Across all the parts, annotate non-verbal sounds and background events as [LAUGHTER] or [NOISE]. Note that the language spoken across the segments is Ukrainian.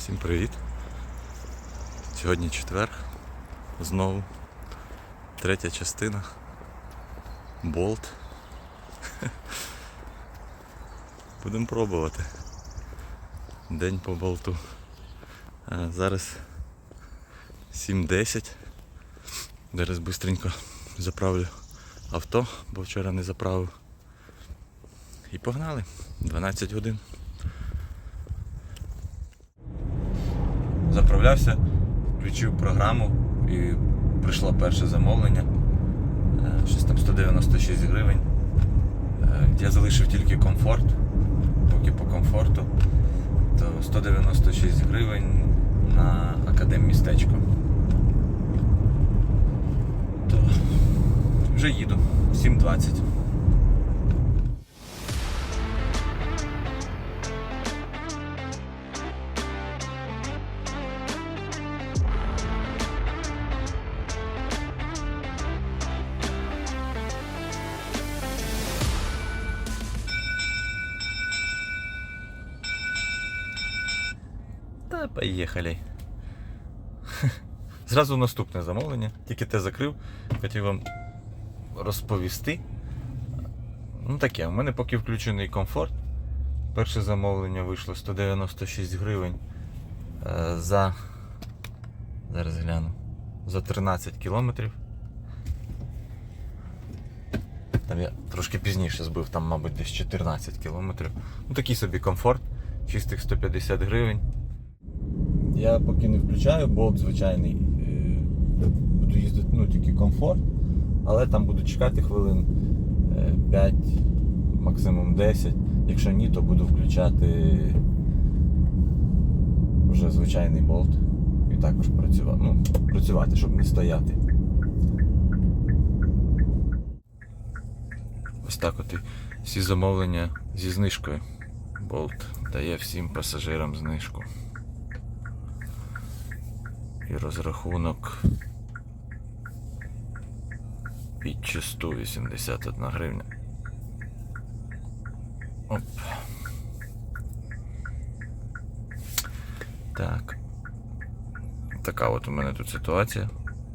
Всім привіт! Сьогодні четвер. Знову третя частина. Болт. [LAUGHS] Будемо пробувати. День по болту. А зараз 7.10. Зараз швидко заправлю авто, бо вчора не заправив. І погнали. 12 годин. Заправлявся, включив програму і прийшло перше замовлення. Е, Щось там 196 гривень. Е, Я залишив тільки комфорт, поки по комфорту, то 196 гривень на академ-містечко. То вже їду. 7.20. поїхали. [LAUGHS] Зразу наступне замовлення. Тільки те закрив. Хотів вам розповісти. Ну таке, у мене поки включений комфорт. Перше замовлення вийшло 196 гривень е, за. Зараз гляну. За 13 кілометрів. Там я трошки пізніше збив, там, мабуть, десь 14 кілометрів. Ну такий собі комфорт, чистих 150 гривень. Я поки не включаю, болт звичайний. е, Буду їздити ну, тільки комфорт, але там буду чекати хвилин е, 5, максимум 10. Якщо ні, то буду включати вже звичайний болт і також працювати, ну, працювати, щоб не стояти. Ось так от і всі замовлення зі знижкою. Болт дає всім пасажирам знижку. І розрахунок під 181 гривня. Оп. Так. Така от у мене тут ситуація.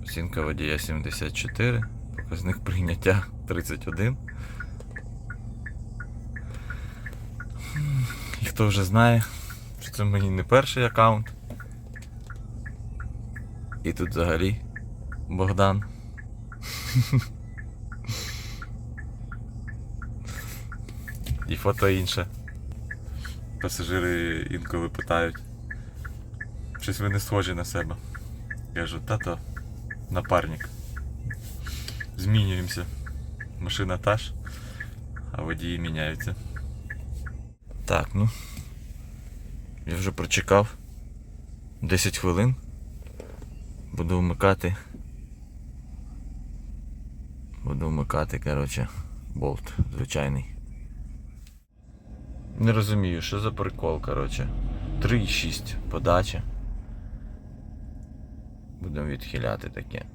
Оцінка водія 74, показник прийняття 31. І хто вже знає, що це мені не перший аккаунт. І тут взагалі Богдан. І фото інше. Пасажири інколи питають. Щось ви не схожі на себе. Кажу, тато напарник. Змінюємося. Машина та ж, а водії міняються. Так, ну. Я вже прочекав 10 хвилин. Буду вмикати. Буду вмикати, коротше, болт звичайний. Не розумію, що за прикол, коротше. 3,6 подача. Будемо відхиляти таке.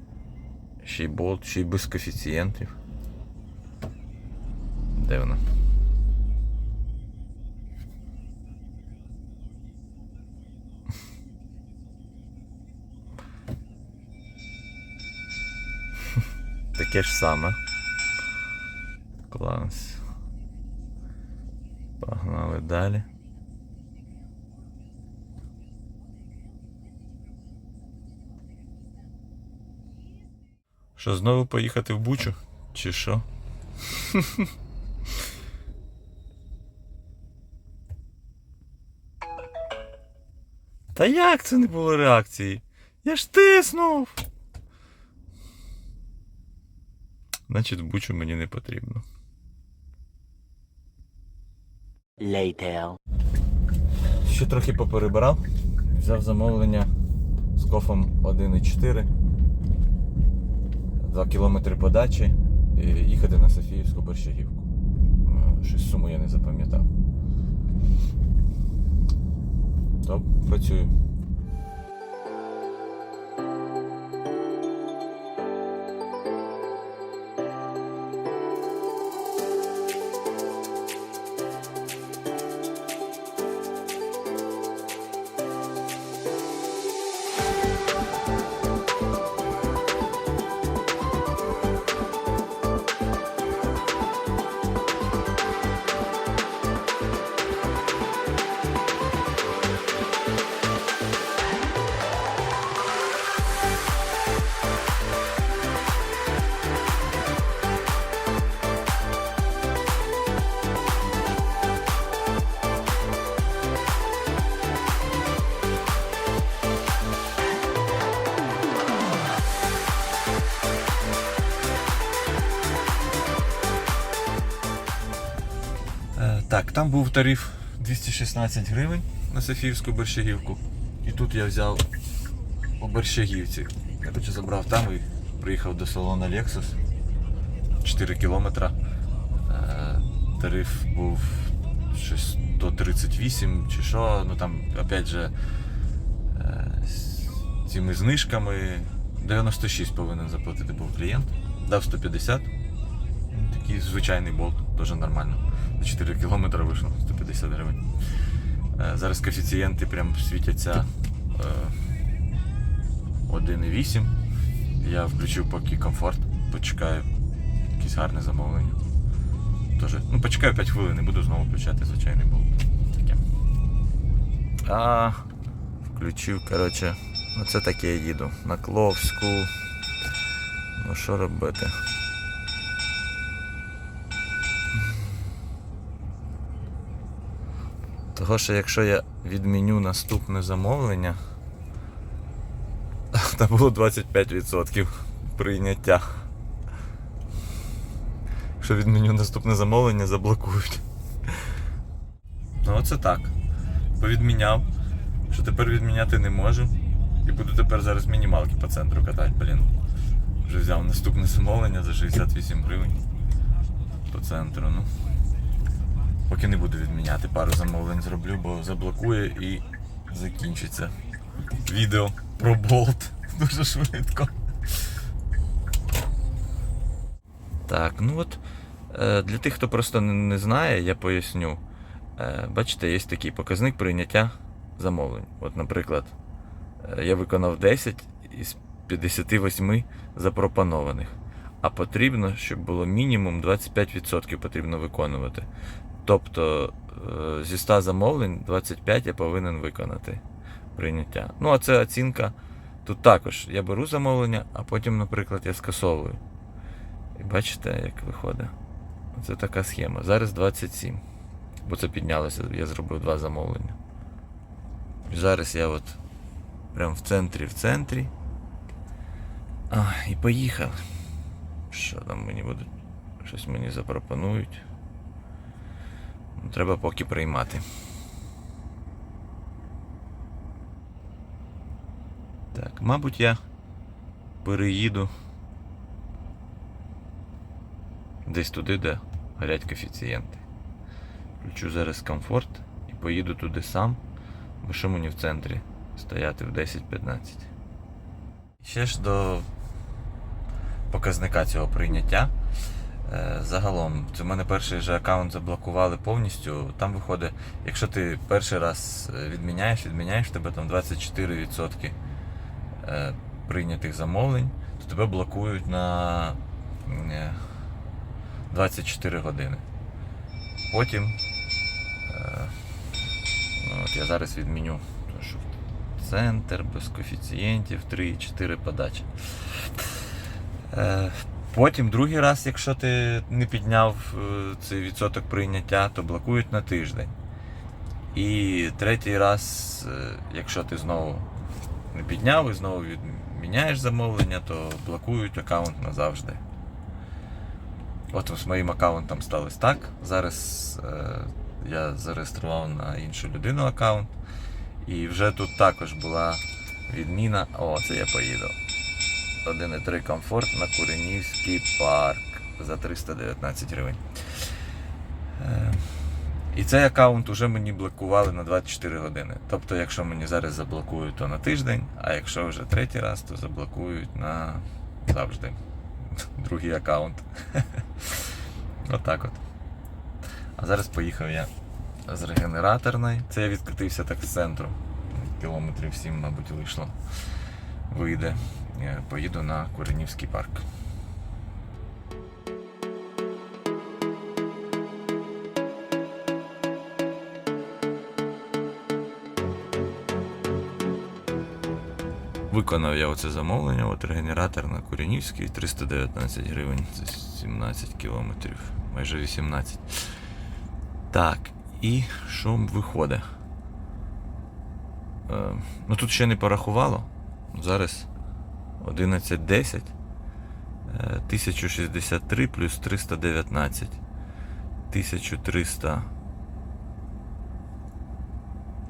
Ще й болт, ще й без коефіцієнтів. Де Таке ж саме. Клас. Погнали далі. Що, знову поїхати в Бучу? Чи що? [LAUGHS] Та як це не було реакції? Я ж тиснув! Значить, в Бучу мені не потрібно. Later. Ще трохи поперебирав. Взяв замовлення з кофом 1,4. 2 кілометри подачі. І їхати на Софіївську Борщагівку. Е, Щось суму я не запам'ятав. То працюю. Так, там був тариф 216 гривень на Софіївську борщагівку. І тут я взяв по борщагівці. Я короче, забрав там і приїхав до салону Lexus. 4 кілометра. Е, Тариф був щось 138 чи що. Ну там, опять же, е, з цими знижками 96 повинен заплатити був клієнт. Дав 150. Ну, Такий звичайний болт, дуже нормально. За 4 кілометри вийшло 150 гривень. Е, Зараз коефіцієнти прям світяться е, 1,8. Я включив поки комфорт, почекаю якесь гарне замовлення. Тоже, ну, почекаю 5 хвилин і буду знову включати звичайний болт. А включив, коротше, оце таке я їду. На Кловську. Ну що робити? Того, що якщо я відміню наступне замовлення, [LAUGHS] там було 25% прийняття. Якщо відміню наступне замовлення, заблокують. Ну оце так. Повідміняв, що тепер відміняти не можу. І буду тепер зараз мінімалки по центру катати, блін. Вже взяв наступне замовлення за 68 гривень по центру. Ну. Поки не буду відміняти, пару замовлень зроблю, бо заблокує і закінчиться відео про болт [LAUGHS] дуже швидко. Так, ну от е, для тих, хто просто не, знає, я поясню. Е, бачите, є такий показник прийняття замовлень. От, наприклад, е, я виконав 10 із 58 запропонованих. А потрібно, щоб було мінімум 25% потрібно виконувати. Тобто е, зі 100 замовлень 25 я повинен виконати прийняття. Ну, а це оцінка. Тут також я беру замовлення, а потім, наприклад, я скасовую. І бачите, як виходить. Це така схема. Зараз 27. Бо це піднялося, я зробив два замовлення. І зараз я от прям в центрі, в центрі. А, і поїхав. Що там мені будуть? Щось мені запропонують. Треба поки приймати. Так, мабуть, я переїду десь туди, де горять коефіцієнти. Включу зараз комфорт і поїду туди сам, бо що мені в центрі стояти в 10-15. Ще ж до показника цього прийняття. Е, Загалом, це в мене перший же аккаунт заблокували повністю. Там виходить, якщо ти перший раз е, відміняєш, відміняєш тебе там 24% е, прийнятих замовлень, то тебе блокують на е, 24 години. Потім ну, от я зараз відміню, центр без коефіцієнтів 3-4 подачі. Потім другий раз, якщо ти не підняв е, цей відсоток прийняття, то блокують на тиждень. І третій раз, е, якщо ти знову не підняв і знову відміняєш замовлення, то блокують аккаунт назавжди. От з моїм аккаунтом сталося так. Зараз е, я зареєстрував на іншу людину аккаунт. І вже тут також була відміна. О, це я поїду. 1,3 комфорт на Куренівський парк за 319 гривень. Е, І цей аккаунт уже мені блокували на 24 години. Тобто, якщо мені зараз заблокують, то на тиждень, а якщо вже третій раз, то заблокують на завжди. [LAUGHS] Другий аккаунт. [LAUGHS] Отак от. А зараз поїхав я з регенераторної. Це я відкатився так з центру. Кілометрів 7, мабуть, вийшло. Вийде. Я поїду на Куренівський парк. Виконав я оце замовлення, от регенератор на Куренівський 319 гривень, це 17 кілометрів, майже 18. Так, і що виходить? Е, ну тут ще не порахувало. Зараз 11.10. Е, 1063 плюс 319. 1300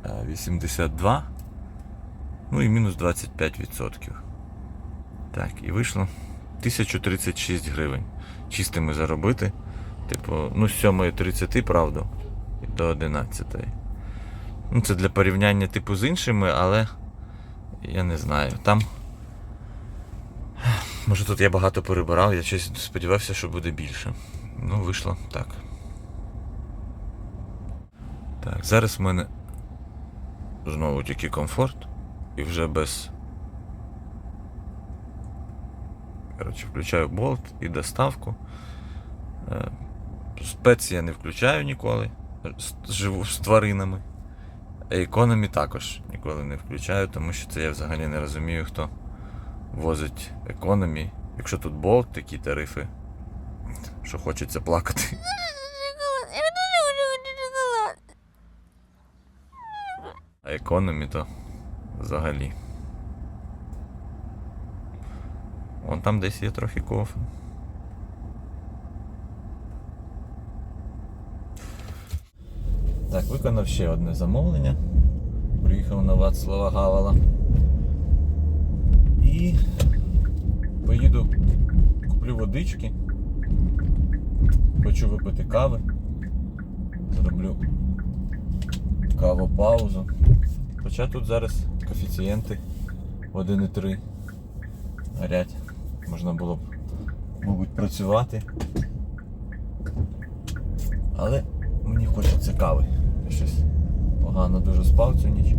е, 82. Ну і мінус 25%. Так, і вийшло 1036 гривень. Чистими заробити. Типу, ну, з 7.30, правда, до 11. Ну, це для порівняння, типу, з іншими, але я не знаю. Там. Може тут я багато перебирав, я щось сподівався, що буде більше. Ну, вийшло так. Так, зараз в мене знову тільки комфорт і вже без. Коротше, включаю болт і доставку. Е, Спец я не включаю ніколи. Живу з тваринами. Економі також ніколи не включаю, тому що це я взагалі не розумію, хто возить економі. Якщо тут болт, такі тарифи, що хочеться плакати. А економі то взагалі. Вон там десь є трохи кофе. Так, виконав ще одне замовлення. Приїхав на Вацлава Гавала. І поїду, куплю водички. Хочу випити кави. Зроблю кавопаузу. Хоча тут зараз коефіцієнти 1,3 горять. Можна було б, мабуть, працювати. Але мені хочеться кави. Я щось погано дуже спав цю ніч.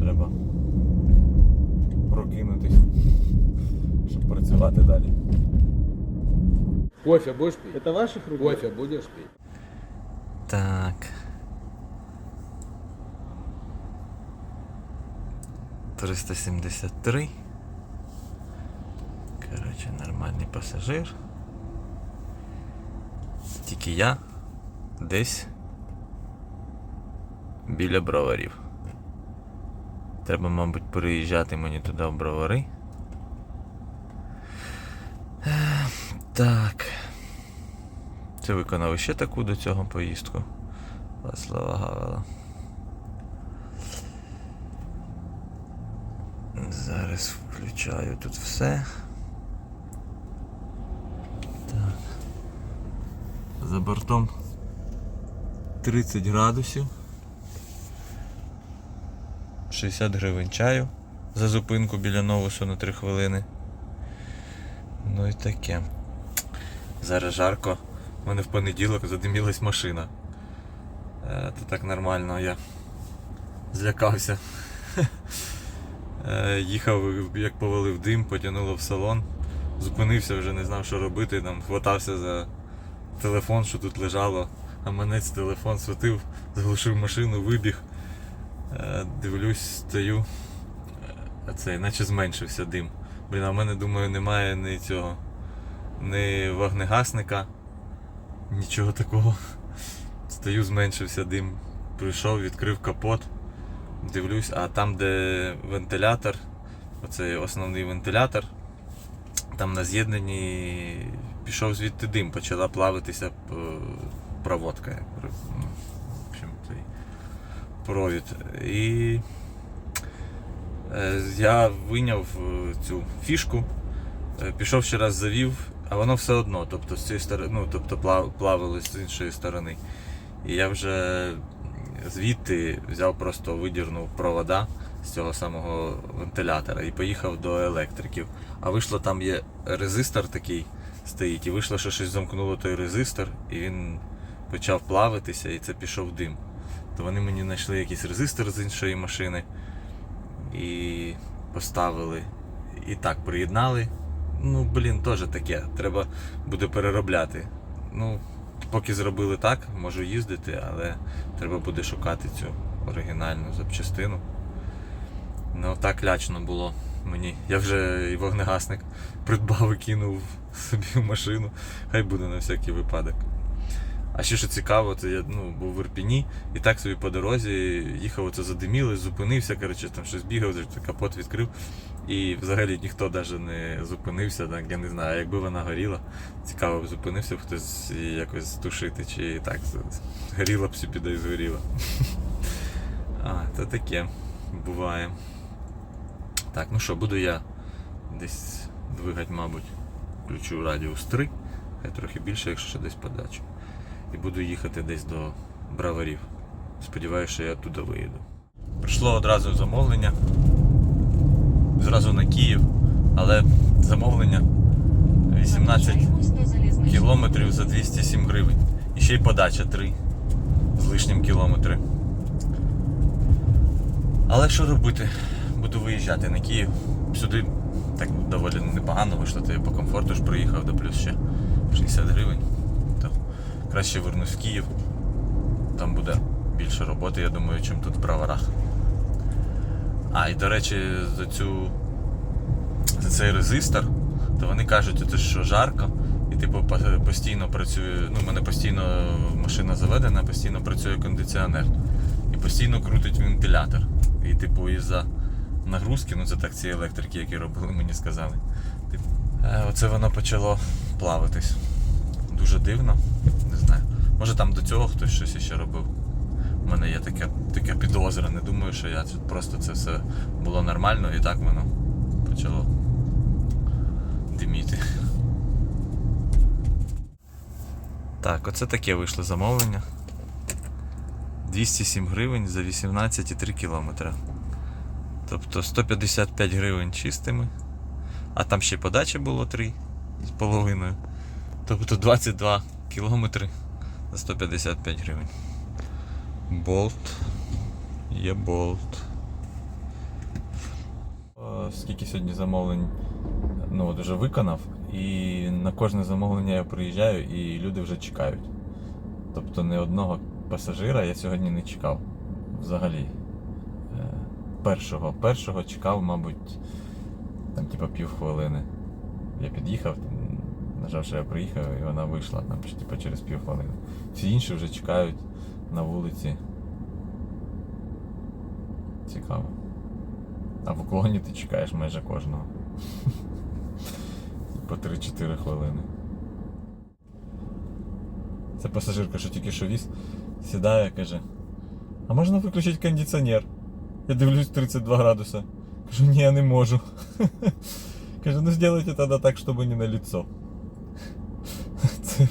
Треба прокинутись, щоб працювати далі. Кофе будешь пить? Это ваших рук? Кофе будешь пить? Так. 373. Коротше, нормальний пасажир. Тільки я десь біля броварів. Треба, мабуть, переїжджати мені туди в бровари. Е, Так. Це виконав ще таку до цього поїздку. Васлава Гавела. Зараз включаю тут все. Так. За бортом 30 градусів. 60 гривень чаю за зупинку біля новусу на 3 хвилини. Ну і таке. Зараз жарко. У мене в понеділок задимілась машина. Е, то так нормально, я злякався. [LAUGHS] Е, їхав, як повалив дим, потягнуло в салон. Зупинився, вже не знав, що робити. Там хватався за телефон, що тут лежало. А мене телефон світив, заглушив машину, вибіг. Е, дивлюсь, стою. Е, А цей, наче зменшився дим. Блін, а в мене думаю, немає ні цього, ні вогнегасника, нічого такого. Стою, зменшився дим. Прийшов, відкрив капот. Дивлюсь, а там, де вентилятор, оцей основний вентилятор, там на з'єднанні пішов звідти дим, почала плавитися е, проводка. Ну, В общем, цей провід. І е, я вийняв е, цю фішку, пішов ще раз завів, а воно все одно, тобто з цієї сторони, ну, тобто плав, плавилось з іншої сторони. І я вже звідти взяв просто видірнув провода з цього самого вентилятора і поїхав до електриків. А вийшло там є резистор такий стоїть, і вийшло, що щось замкнуло той резистор, і він почав плавитися, і це пішов дим. То вони мені знайшли якийсь резистор з іншої машини і поставили. І так приєднали. Ну, блін, теж таке. Треба буде переробляти. Ну, поки зробили так, можу їздити, але треба буде шукати цю оригінальну запчастину. Ну, так лячно було мені. Я вже і вогнегасник придбав і кинув собі в машину. Хай буде на всякий випадок. А ще що цікаво, це я ну, був в Ірпіні і так собі по дорозі їхав, оце задиміли, зупинився, коротше, там щось бігав, капот відкрив. І взагалі ніхто навіть не зупинився, так, я не знаю, якби вона горіла, цікаво б зупинився б хтось якось тушити, чи так горіла б собі і згоріла. [LAUGHS] А, це таке буває. Так, ну що, буду я десь двигати, мабуть, включу радіус 3, хай трохи більше, якщо ще десь подачу. І буду їхати десь до браварів. Сподіваюся, що я туди виїду. Прийшло одразу замовлення. Зразу на Київ, але замовлення 18 кілометрів за 207 гривень. І ще й подача 3 з лишнім кілометри. Але що робити? Буду виїжджати на Київ. Сюди так доволі непогано вийшло, то по комфорту ж приїхав, да плюс ще 60 гривень. Краще вернусь в Київ. Там буде більше роботи, я думаю, чим тут в браварах. А, і до речі, за цю за цей резистор, то вони кажуть, що жарко, і типу постійно працює, ну, в мене постійно машина заведена, постійно працює кондиціонер. І постійно крутить вентилятор. І типу із-за нагрузки, ну це так ці електрики, які робили, мені сказали. Типу, оце воно почало плаватись. Дуже дивно. Може там до цього хтось щось іще робив. У мене є таке, таке підозра, не думаю, що я просто це все було нормально і так воно почало диміти. Так, оце таке вийшло замовлення. 207 гривень за 18,3 кілометра. Тобто 155 гривень чистими. А там ще подача було 3 з половиною. Тобто 22 кілометри за 155 гривень. Болт. Є болт. Скільки сьогодні замовлень ну, от вже виконав, і на кожне замовлення я приїжджаю і люди вже чекають. Тобто не одного пасажира я сьогодні не чекав взагалі. Е, Першого. Першого чекав, мабуть, там типа півхвилини. Я під'їхав, нажав, що я приїхав, і вона вийшла там чи, типа, через півхвилини. Всі інші вже чекають на вулиці. Цікаво. А в уклоні ти чекаєш майже кожного. [LAUGHS] По 3-4 хвилини. Це пасажирка, що тільки що віз, сідає, каже: А можна виключити кондиціонер? Я дивлюсь 32 градуса. Кажу, ні, я не можу. [LAUGHS] Каже, ну сделайте тогда так, чтобы не на лицо.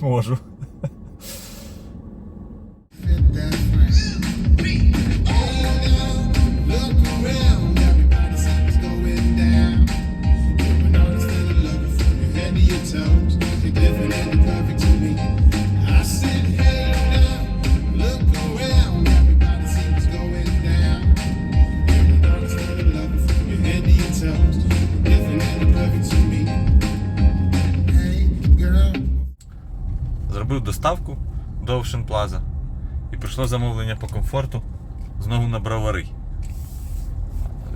Можу. Зробив доставку до Ocean Plaza і прийшло замовлення по комфорту знову на бровари.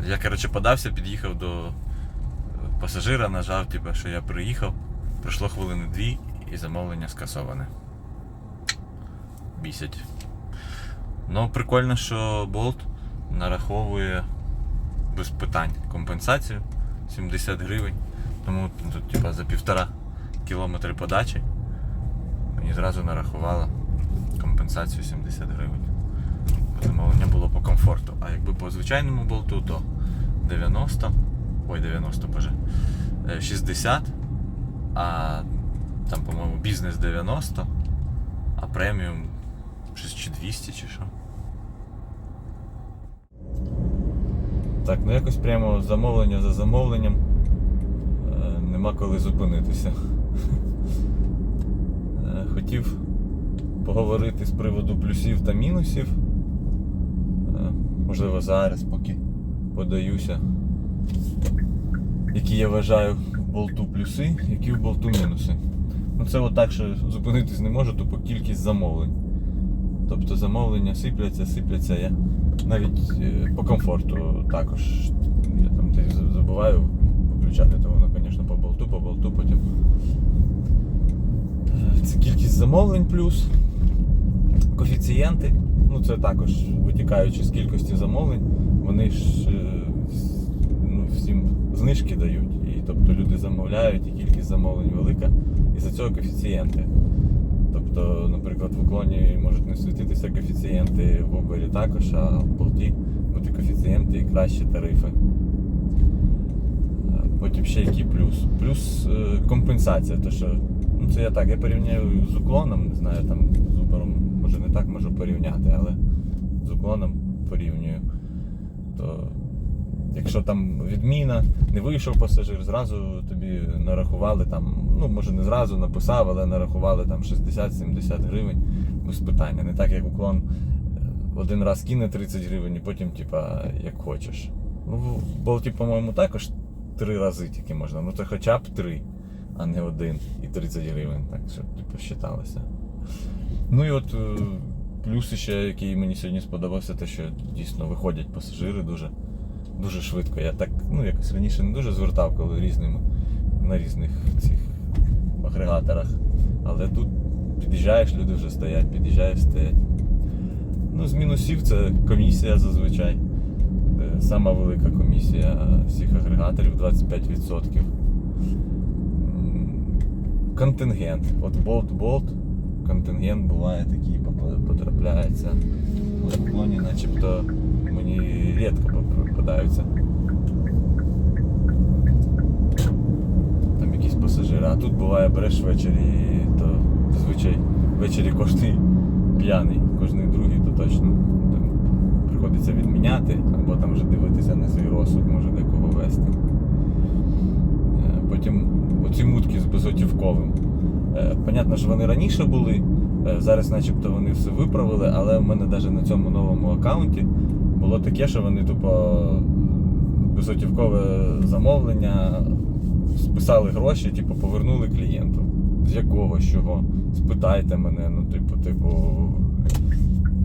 Я, коротше, подався, під'їхав до е, пасажира, нажав, типу, що я приїхав. Пройшло хвилини дві і замовлення скасоване. Бісять. Ну, прикольно, що Bolt нараховує без питань компенсацію 70 гривень. Тому тут, типа, за півтора кілометри подачі мені зразу нарахувала компенсацію 70 гривень. Бо Замовлення було по комфорту. А якби по звичайному болту, то 90, ой, 90, боже, е, 60, а там, по-моєму, бізнес 90, а преміум щось чи 200 чи що. Так, ну якось прямо замовлення за замовленням. Е, Нема коли зупинитися. Хотів поговорити з приводу плюсів та мінусів. Е, Можливо, зараз, поки подаюся. Які я вважаю в болту плюси, які в болту мінуси. Ну це отак, що зупинитись не можу, тупо кількість замовлень. Тобто замовлення сипляться, сипляться. Я навіть е, по комфорту також. Я там десь забуваю виключати, то воно, звісно, по болту, по болту потім. Це кількість замовлень плюс. Коефіцієнти, ну це також витікаючи з кількості замовлень, вони ж е, ну, всім знижки дають. І тобто люди замовляють, і кількість замовлень велика, і за цього коефіцієнти. Тобто, наприклад, в уклоні можуть не світитися коефіцієнти в Uber також, а в болті бути коефіцієнти і кращі тарифи. Е, Потім ще який плюс. Плюс е, компенсація. То що, ну це я так, я порівняю з уклоном, не знаю, там з Uber, може не так можу порівняти, але з уклоном порівнюю. То якщо там відміна, не вийшов пасажир, зразу тобі нарахували там, ну може не зразу написав, але нарахували там 60-70 гривень без питання. Не так як уклон е, один раз кине 30 гривень і потім, типа, як хочеш. Ну, болті, по-моєму, також три рази тільки можна. Ну це хоча б три, а не один і 30 гривень, так щоб типу, считалося. Ну і от е, плюс ще, який мені сьогодні сподобався, те, що дійсно виходять пасажири дуже, дуже швидко. Я так ну, якось раніше не дуже звертав, коли різними, на різних цих агрегаторах. Але тут під'їжджаєш, люди вже стоять, під'їжджаєш, стоять. Ну, з мінусів це комісія зазвичай. Е, Сама велика комісія всіх агрегаторів 25%. Контингент. От болт-болт, контингент буває такий, потрапляється. В уклоні начебто мені рідко попадаються. Там якісь пасажири. А тут буває береш ввечері, то зазвичай ввечері кожний п'яний, кожний другий, то точно там приходиться відміняти, або там вже дивитися на свій розсуд, може декого вести. Е, Потім оці мутки з безготівковим. Е, Понятно, що вони раніше були, е, зараз начебто вони все виправили, але в мене навіть на цьому новому аккаунті було таке, що вони тупо безготівкове замовлення списали гроші, типу, повернули клієнту. З якого, з чого? Спитайте мене, ну, типу, типу.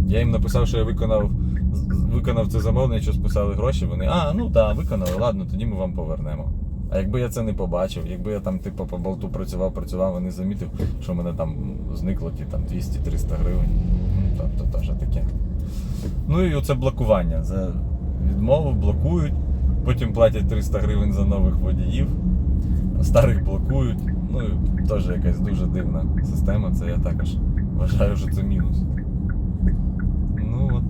Я їм написав, що я виконав, виконав це замовлення, що списали гроші. Вони, а, ну так, виконали, ладно, тоді ми вам повернемо. А якби я це не побачив, якби я там, типу, по болту працював, працював і не замітив, що в мене там зникло ті там 200-300 гривень. Ну, то, то теж таке. Ну і оце блокування. За відмову блокують, потім платять 300 гривень за нових водіїв, старих блокують. Ну і теж якась дуже дивна система. Це я також вважаю, що це мінус. Ну от.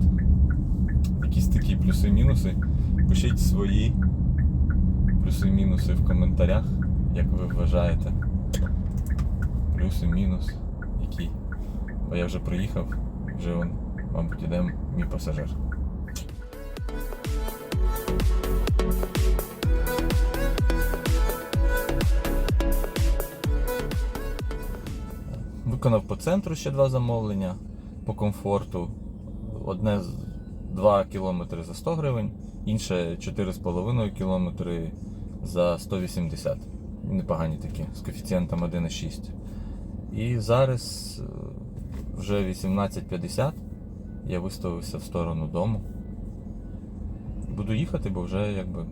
Якісь такі плюси-мінуси. Пишіть свої плюси-мінуси в коментарях, як ви вважаєте. Плюси-мінус, які. Бо я вже приїхав, вже он, мабуть, іде мій пасажир. Виконав по центру ще два замовлення по комфорту. Одне з 2 км за 100 гривень, інше 4,5 км за 180. Непогані такі, з коефіцієнтом 1,6. І зараз е, вже 18.50. Я виставився в сторону дому. Буду їхати, бо вже якби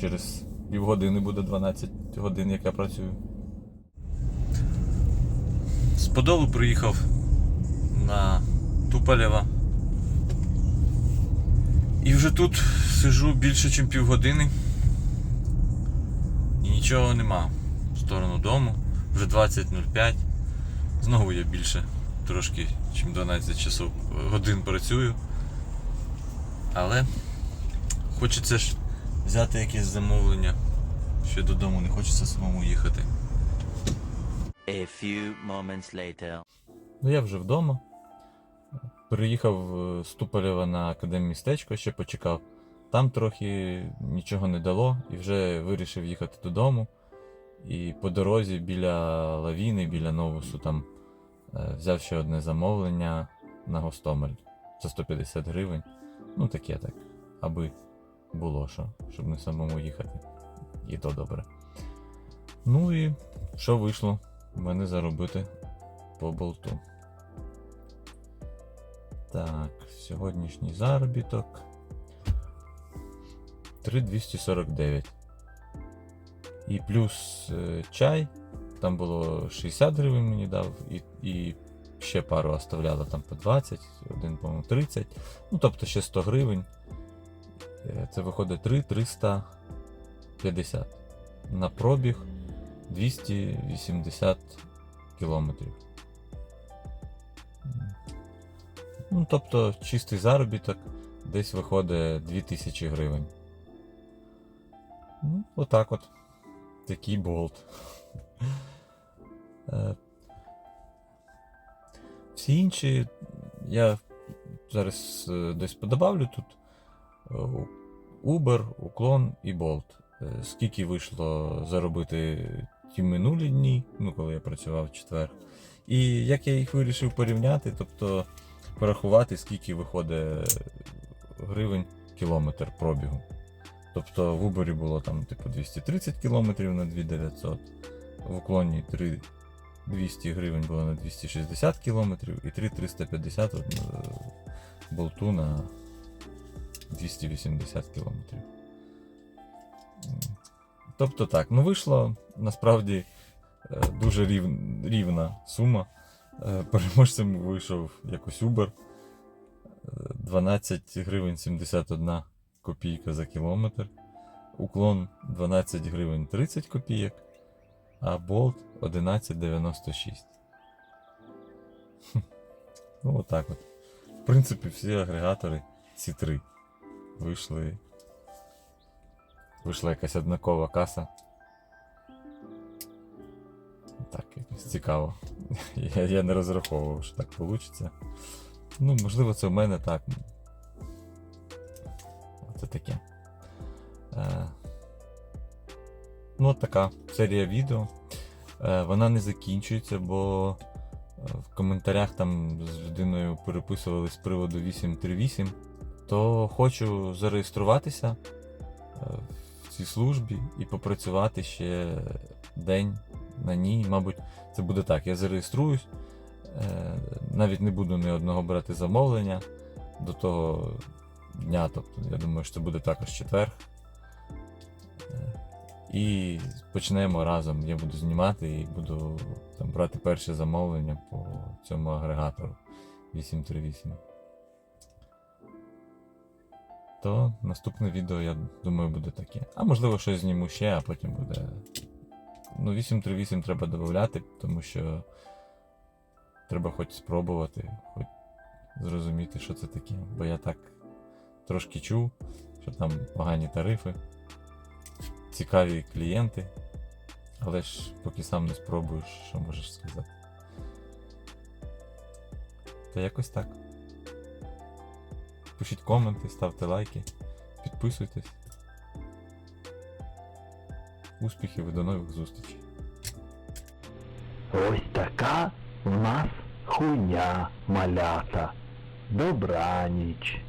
через півгодини буде 12 годин, як я працюю. З Подолу приїхав на Туполєва. І вже тут сижу більше, ніж півгодини. І нічого нема. В сторону дому. Вже 20.05. Знову я більше трошки, ніж 12 часов годин працюю. Але хочеться ж взяти якесь замовлення. Ще додому не хочеться самому їхати. A few moments later. Ну, я вже вдома. Приїхав е, з Туполєва на академмістечко, ще почекав. Там трохи нічого не дало і вже вирішив їхати додому. І по дорозі біля лавіни, біля новусу, там е, взяв ще одне замовлення на Гостомель за 150 гривень. Ну таке так, аби було що, щоб не самому їхати. І то добре. Ну і що вийшло? в мене заробити по болту. Так, сьогоднішній заробіток 3249. І плюс е, чай. Там було 60 гривень мені дав, і, і ще пару оставляла там по 20, один, по-моєму, 30. Ну, тобто ще 100 гривень. Е, Це виходить 3 350. На пробіг 280 кілометрів. Ну, тобто, чистий заробіток десь виходить 2000 гривень. Ну, отак от. Такий болт. [LAUGHS] Е, Всі інші я зараз е, десь подобавлю тут. Е, Uber, Уклон і Bolt. Скільки вийшло заробити ті минулі дні, ну коли я працював в четвер. І як я їх вирішив порівняти, тобто порахувати, скільки виходить гривень кілометр пробігу. Тобто в Uber було там типу 230 кілометрів на 2900, в уклоні 3 200 гривень було на 260 кілометрів і 3 350 от, е, болту на 280 кілометрів. Тобто так, ну вийшло насправді е, дуже рів, рівна сума. Е, Переможцем вийшов якось Uber. Е, 12 гривень 71 копійка за кілометр. Уклон 12 гривень 30 копійок, а Bolt 11,96. Ну, отак от. В принципі, всі агрегатори, ці три, вийшли. Вийшла якась однакова каса. Так, якось цікаво. [LAUGHS] Я, я не розраховував, що так вийде. Ну, можливо, це в мене так. Це таке. Е, ну, от така серія відео. Е, вона не закінчується, бо е, в коментарях там з людиною переписували з приводу 838. То хочу зареєструватися е, в цій службі і попрацювати ще день на ній. Мабуть, це буде так. Я зареєструюсь, е, навіть не буду ні одного брати замовлення до того дня. Тобто, я думаю, що це буде також четвер. Е, І почнемо разом. Я буду знімати і буду там, брати перше замовлення по цьому агрегатору 838. То наступне відео, я думаю, буде таке. А можливо, щось зніму ще, а потім буде. Ну, 838 треба додати, тому що треба хоч спробувати, хоч зрозуміти, що це таке. Бо я так трошки чув, що там погані тарифи, цікаві клієнти. Але ж поки сам не спробуєш, що можеш сказати. Та якось так. Пишіть коменти, ставте лайки, підписуйтесь. Успіхів і до нових зустрічей. Ось така в нас хуйня малята. Добраніч.